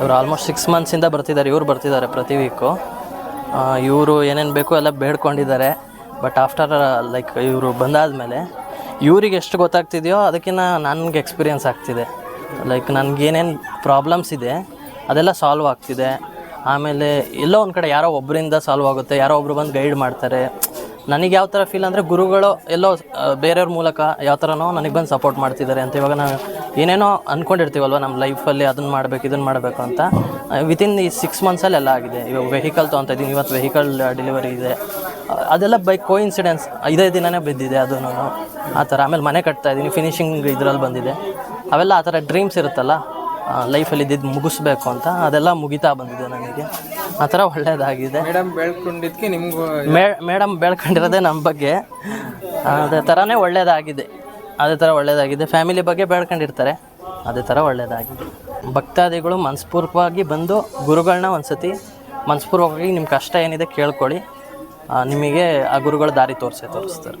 ಇವರು almost six ಮಂತ್ಸಿಂದ ಬರ್ತಿದ್ದಾರೆ, ಇವರು ಬರ್ತಿದ್ದಾರೆ ಪ್ರತಿ ವೀಕು ಇವರು ಏನೇನು ಬೇಕು ಎಲ್ಲ ಬೇಡ್ಕೊಂಡಿದ್ದಾರೆ. ಬಟ್ ಆಫ್ಟರ್ ಲೈಕ್ ಇವರು ಬಂದಾದಮೇಲೆ ಇವ್ರಿಗೆ ಎಷ್ಟು ಗೊತ್ತಾಗ್ತಿದೆಯೋ ಅದಕ್ಕಿಂತ ನನಗೆ ಎಕ್ಸ್ಪೀರಿಯನ್ಸ್ ಆಗ್ತಿದೆ. ಲೈಕ್ ನನಗೇನೇನು ಪ್ರಾಬ್ಲಮ್ಸ್ ಇದೆ, ಅದೆಲ್ಲ ಸಾಲ್ವ್ ಆಗ್ತಿದೆ. ಆಮೇಲೆ ಎಲ್ಲೋ ಒಂದು ಕಡೆ ಯಾರೋ ಒಬ್ಬರಿಂದ ಸಾಲ್ವ್ ಆಗುತ್ತೆ, ಯಾರೋ ಒಬ್ರು ಬಂದು ಗೈಡ್ ಮಾಡ್ತಾರೆ. ನನಗೆ ಯಾವ ಥರ ಫೀಲ್ ಅಂದರೆ ಗುರುಗಳು ಎಲ್ಲೋ ಬೇರೆಯವ್ರ ಮೂಲಕ ಯಾವ ಥರನೋ ನನಗೆ ಬಂದು ಸಪೋರ್ಟ್ ಮಾಡ್ತಿದ್ದಾರೆ ಅಂತ ಇವಾಗ ನಾನು ಏನೇನೋ ಅಂದ್ಕೊಂಡಿರ್ತೀವಲ್ವ ನಮ್ಮ ಲೈಫಲ್ಲಿ ಅದನ್ನು ಮಾಡಬೇಕು, ಇದನ್ನು ಮಾಡಬೇಕು ಅಂತ. ವಿತಿನ್ ಈ ಸಿಕ್ಸ್ ಮಂತ್ಸಲ್ಲಿ ಎಲ್ಲ ಆಗಿದೆ. ಇವಾಗ ವೆಹಿಕಲ್ ತೊಗೊತಾ ಇದ್ದೀನಿ, ಇವತ್ತು ವೆಹಿಕಲ್ ಡೆಲಿವರಿ ಇದೆ. ಅದೆಲ್ಲ ಬೈ ಕೋ ಇನ್ಸಿಡೆನ್ಸ್ ಇದೇ ದಿನವೇ ಬಿದ್ದಿದೆ ಅದು ನಾನು. ಆ ಥರ. ಆಮೇಲೆ ಮನೆ ಕಟ್ತಾ ಇದ್ದೀನಿ ಫಿನಿಶಿಂಗ್ ಇದರಲ್ಲಿ ಬಂದಿದೆ. ಅವೆಲ್ಲ ಆ ಥರ ಡ್ರೀಮ್ಸ್ ಇರುತ್ತಲ್ಲ? ಲೈಫಲ್ಲಿ ಇದ್ದಿದ್ದು ಮುಗಿಸ್ಬೇಕು ಅಂತ ಅದೆಲ್ಲ ಮುಗಿತಾ ಬಂದಿದೆ ನನಗೆ. ಆ ಥರ ಒಳ್ಳೆಯದಾಗಿದೆ ಮೇಡಮ್ ಬೆಳ್ಕೊಂಡಿದ್ದಕ್ಕೆ ನಿಮಗೂ ಮೇ ಮೇಡಮ್ ಬೆಳ್ಕೊಂಡಿರೋದೆ ನಮ್ಮ ಬಗ್ಗೆ. ಅದೇ ಥರನೇ ಒಳ್ಳೆಯದಾಗಿದೆ ಅದೇ ಥರ ಒಳ್ಳೆಯದಾಗಿದೆ ಫ್ಯಾಮಿಲಿ ಬಗ್ಗೆ ಬೆಳ್ಕೊಂಡಿರ್ತಾರೆ ಅದೇ ಥರ ಒಳ್ಳೆಯದಾಗಿದೆ ಭಕ್ತಾದಿಗಳು ಮನಸ್ಪೂರ್ವಕವಾಗಿ ಬಂದು ಗುರುಗಳನ್ನ ಒಂದ್ಸತಿ ಮನಸ್ಪೂರ್ವಕವಾಗಿ ನಿಮ್ಮ ಕಷ್ಟ ಏನಿದೆ ಕೇಳ್ಕೊಳ್ಳಿ. ನಿಮಗೆ ಆ ಗುರುಗಳು ದಾರಿ ತೋರಿಸೇ ತೋರಿಸ್ತಾರೆ.